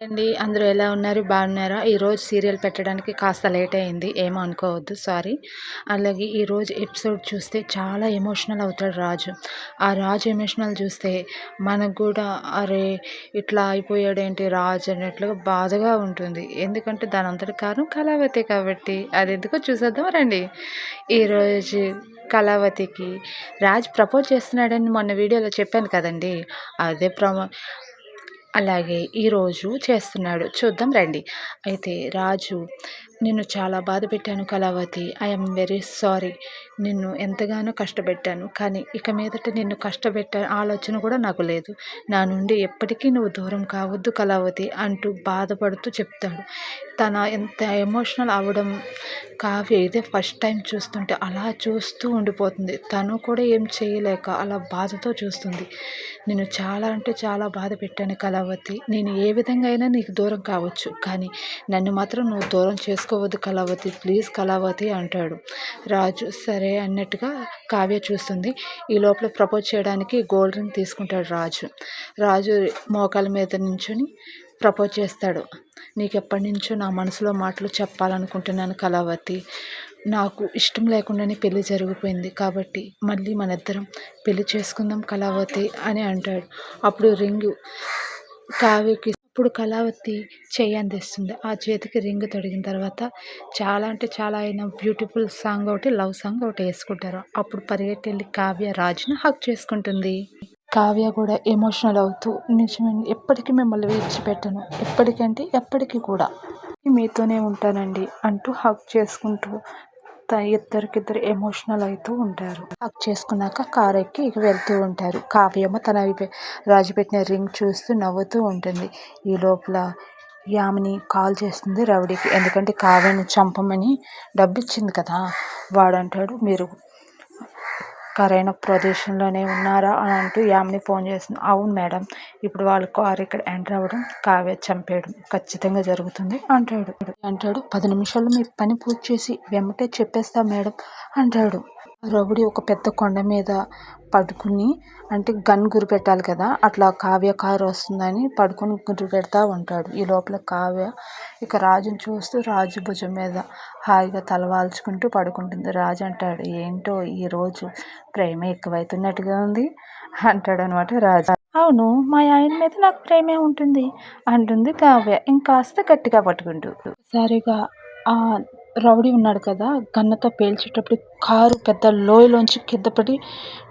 అండి అందరూ ఎలా ఉన్నారు? బాగున్నారా? ఈరోజు సీరియల్ పెట్టడానికి కాస్త లేట్ అయింది. ఏమో అనుకోవద్దు సారీ. అలాగే ఈరోజు ఎపిసోడ్ చూస్తే చాలా ఎమోషనల్ అవుతాడు రాజు. ఆ రాజు ఎమోషనల్ చూస్తే మనకు కూడా అరే ఇట్లా అయిపోయాడేంటి రాజు అన్నట్లుగా బాధగా ఉంటుంది. ఎందుకంటే దాని అంతటి కారణం కళావతి కాబట్టి. అది ఎందుకో చూసేద్దాం రండి. ఈరోజు కళావతికి రాజ్ ప్రపోజ్ చేస్తున్నాడని మొన్న వీడియోలో చెప్పాను కదండి. అదే ప్రమో అలాగే ఈరోజు చేస్తున్నాడు. చూద్దాం రండి. అయితే రాజు నిన్ను చాలా బాధ పెట్టాను కళావతి. ఐఎమ్ వెరీ సారీ నిన్ను ఎంతగానో కష్టపెట్టాను. కానీ ఇక మీదట నిన్ను కష్టపెట్ట ఆలోచన కూడా నాకు లేదు. నా నుండి ఎప్పటికీ నువ్వు దూరం కావద్దు కళావతి అంటూ బాధపడుతూ చెప్తాడు. తన ఎంత ఎమోషనల్ అవడం కావ్య ఇదే ఫస్ట్ టైం చూస్తుంటే అలా చూస్తూ ఉండిపోతుంది. తను కూడా ఏం చేయలేక అలా బాధతో చూస్తుంది. నేను చాలా అంటే చాలా బాధ పెట్టాను కళావతి. నేను ఏ విధంగా అయినా నీకు దూరం కావచ్చు. కానీ నన్ను మాత్రం నువ్వు దూరం చేసుకోవద్దు కళావతి ప్లీజ్ కళావతి అంటాడు. రాజు సరే అన్నట్టుగా కావ్య చూస్తుంది. ఈ లోపల ప్రపోజ్ చేయడానికి గోల్డ్ రింగ్ తీసుకుంటాడు రాజు. రాజు మోకాల మీద నించుని ప్రపోజ్ చేస్తాడు. నీకు ఎప్పటి నుంచో నా మనసులో మాటలు చెప్పాలనుకుంటున్నాను కళావతి. నాకు ఇష్టం లేకుండానే పెళ్ళి జరిగిపోయింది కాబట్టి మళ్ళీ మన ఇద్దరం పెళ్ళి చేసుకుందాం కళావతి అని అంటాడు. అప్పుడు రింగు కావ్యకి ఇప్పుడు కళావతి చెయ్యి అందిస్తుంది. ఆ చేతికి రింగ్ తొడిగిన తర్వాత చాలా అంటే చాలా ఆయన బ్యూటిఫుల్ సాంగ్ ఒకటి లవ్ సాంగ్ ఒకటి వేసుకుంటారు. అప్పుడు పరిగెట్టి కావ్య రాజును హక్ చేసుకుంటుంది. కావ్య కూడా ఎమోషనల్ అవుతూ నిజమే ఎప్పటికీ మిమ్మల్ని విడిచిపెట్టను. ఎప్పటికంటే ఎప్పటికీ కూడా మీతోనే ఉంటానండి అంటూ హక్ చేసుకుంటూ ఇద్దరికిద్దరు ఎమోషనల్ అవుతూ ఉంటారు. హక్ చేసుకున్నాక కార్ ఎక్కి ఇక వెళ్తూ ఉంటారు. కావ్యమ్మ తన రాజు పెట్టిన రింగ్ చూస్తూ నవ్వుతూ ఉంటుంది. ఈ లోపల యామిని కాల్ చేస్తుంది రౌడీకి. ఎందుకంటే కావ్యని చంపమని డబ్బు ఇచ్చింది కదా. వాడు అంటాడు మీరు కరైన ప్రదేశంలోనే ఉన్నారా అని అంటూ యామిని ఫోన్ చేసింది. అవును మేడం ఇప్పుడు వాళ్ళ కారు ఇక్కడ ఎంటర్ అవ్వడం కావ్య చంపేయడం ఖచ్చితంగా జరుగుతుంది అంటాడు. అంటాడు పది నిమిషాల్లో మీ పని పూర్తి చేసి వెంబటే చెప్పేస్తా మేడం అంటాడు. రవుడి ఒక పెద్ద కొండ మీద పడుకుని అంటే గన్ గురి పెట్టాలి కదా అట్లా కావ్య కారు వస్తుందని పడుకొని గురి పెడతా ఉంటాడు. ఈ లోపల కావ్య ఇక రాజుని చూస్తూ రాజు భుజం మీద హాయిగా తలవాల్చుకుంటూ పడుకుంటుంది. రాజు అంటాడు ఏంటో ఈరోజు ప్రేమ ఎక్కువైతున్నట్టుగా ఉంది అంటాడు అనమాట రాజు. అవును మా ఆయన మీద నాకు ప్రేమే ఉంటుంది అంటుంది కావ్య. ఇంకాస్త గట్టిగా పట్టుకుంటూ సరిగా రౌడీ ఉన్నాడు కదా గన్నతో పేల్చేటప్పుడు కారు పెద్ద లోయలోంచి కింద పడి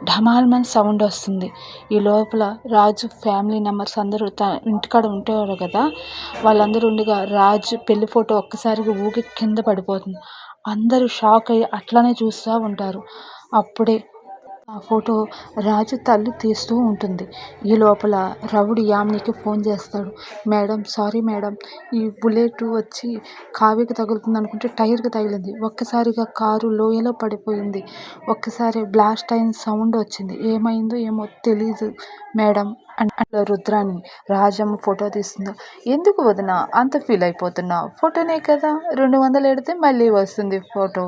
ఢమాల్మని సౌండ్ వస్తుంది. ఈ లోపల రాజు ఫ్యామిలీ మెంబర్స్ అందరూ త ఇంటికాడ ఉంటారు కదా వాళ్ళందరూ ఉండగా రాజు పెళ్ళి ఫోటో ఒక్కసారిగా ఊగి కింద పడిపోతుంది. అందరూ షాక్ అయ్యి అట్లానే చూస్తూ ఉంటారు. అప్పుడే ఆ ఫోటో రాజు తల్లి తీస్తూ ఉంటుంది. ఈ లోపల రవుడు యామినికి ఫోన్ చేస్తాడు. మేడం సారీ మేడం ఈ బుల్లెట్ వచ్చి కావ్యకి తగులుతుంది అనుకుంటే టైర్కి తగిలింది. ఒక్కసారిగా కారు లోయలో పడిపోయింది. ఒక్కసారి బ్లాస్ట్ అయిన సౌండ్ వచ్చింది. ఏమైందో ఏమో తెలీదు మేడం. అంటే రుద్రాణి రాజమ్మ ఫోటో తీస్తుందా? ఎందుకు వదిన? అంత ఫీల్ అయిపోతున్నావు. ఫోటోనే కదా. రెండు వందలు ఎడితే మళ్ళీ వస్తుంది ఫోటో.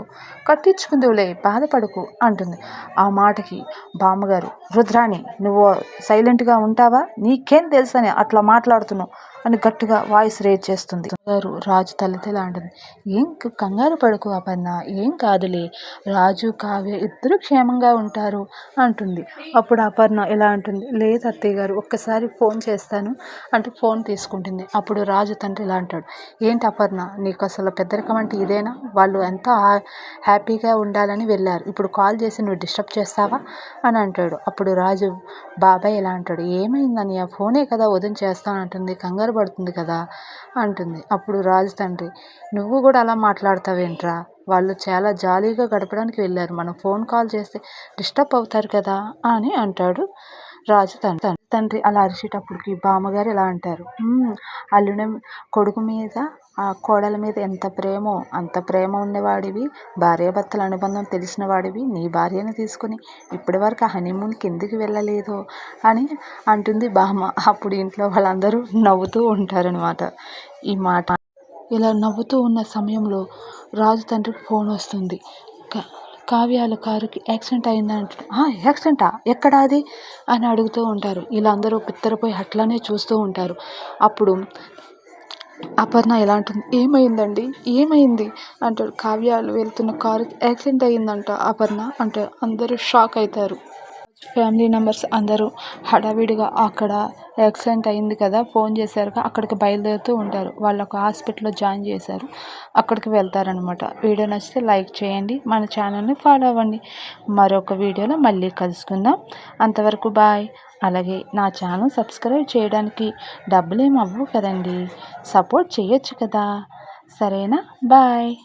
కట్టించుకుందువులే బాధపడకు అంటుంది. ఆ మాటకి బామ్మగారు రుద్రాణి నువ్వు సైలెంట్గా ఉంటావా? నీకేం తెలుసని అట్లా మాట్లాడుతున్నావు. అని గట్టిగా వాయిస్ రేజ్ చేస్తుంది. గారు రాజు తల్లితేలా అంటుంది ఏం కంగారు పడుకు అపర్ణ ఏం కాదులే. రాజు కావ్య ఇద్దరు క్షేమంగా ఉంటారు అంటుంది. అప్పుడు అపర్ణ ఎలా అంటుంది? లేదు అత్తయ్య గారు ఒక్కసారి ఫోన్ చేస్తాను అంటే ఫోన్ తీసుకుంటుంది. అప్పుడు రాజు తండ్రి ఇలా అంటాడు. ఏంటి అపర్ణ నీకు అసలు పెద్దరికం అంటే ఇదేనా? వాళ్ళు ఎంతో హ్యాపీగా ఉండాలని వెళ్ళారు. ఇప్పుడు కాల్ చేసి నువ్వు డిస్టర్బ్ చేస్తావా? అని అంటాడు. అప్పుడు రాజు బాబాయ్ ఎలా అంటాడు. ఏమైందని ఆ ఫోనే కదా వదిన చేస్తానంటుంది. కంగారు పడుతుంది కదా అంటుంది. అప్పుడు రాజు తండ్రి నువ్వు కూడా అలా మాట్లాడతావేంట్రా? వాళ్ళు చాలా జాలీగా గడపడానికి వెళ్ళారు. మనం ఫోన్ కాల్ చేస్తే డిస్టర్బ్ అవుతారు కదా అని అంటాడు రాజు తన తండ్రి అలా అరిచేటప్పటికి బామ్మగారు ఇలా అంటారు? అల్లుని కొడుకు మీద ఆ కోడల మీద ఎంత ప్రేమో అంత ప్రేమ ఉండేవాడివి భార్యాభర్తల అనుబంధం తెలిసిన వాడివి నీ భార్యను తీసుకుని ఇప్పటి వరకు ఆ హనీమూన్కి ఎందుకు వెళ్ళలేదు అని అంటుంది బామ్మ. అప్పుడు ఇంట్లో వాళ్ళందరూ నవ్వుతూ ఉంటారనమాట ఈ మాట ఇలా నవ్వుతూ ఉన్న సమయంలో రాజు తండ్రికి ఫోన్ వస్తుంది. కావ్యాల కారుకి యాక్సిడెంట్ అయిందంట. యాక్సిడెంటా? ఎక్కడ అది? అని అడుగుతూ ఉంటారు. వీళ్ళందరూ బిత్తరపోయి అట్లానే చూస్తూ ఉంటారు. అప్పుడు అపర్ణ ఎలా అంటుంది ఏమైందండి? ఏమైంది? అంటాడు. కావ్యాలు వెళ్తున్న కారు యాక్సిడెంట్ అయిందంట అపర్ణ. అంటే అందరూ షాక్ అవుతారు. ఫ్యామిలీ మెంబర్స్ అందరూ హడావిడిగా అక్కడ యాక్సిడెంట్ అయింది కదా ఫోన్ చేశారు అక్కడికి బయలుదేరుతూ ఉంటారు. వాళ్ళు ఒక హాస్పిటల్లో జాయిన్ చేశారు. అక్కడికి వెళ్తారనమాట వీడియో నచ్చితే లైక్ చేయండి మన ఛానల్ని ఫాలో అవ్వండి. మరొక వీడియోలో మళ్ళీ కలుసుకుందాం. అంతవరకు బాయ్. అలాగే నా ఛానల్ సబ్స్క్రైబ్ చేయడానికి డబ్బులు ఏమి అవ్వవు కదండి. సపోర్ట్ చేయొచ్చు కదా. సరేనా? బాయ్.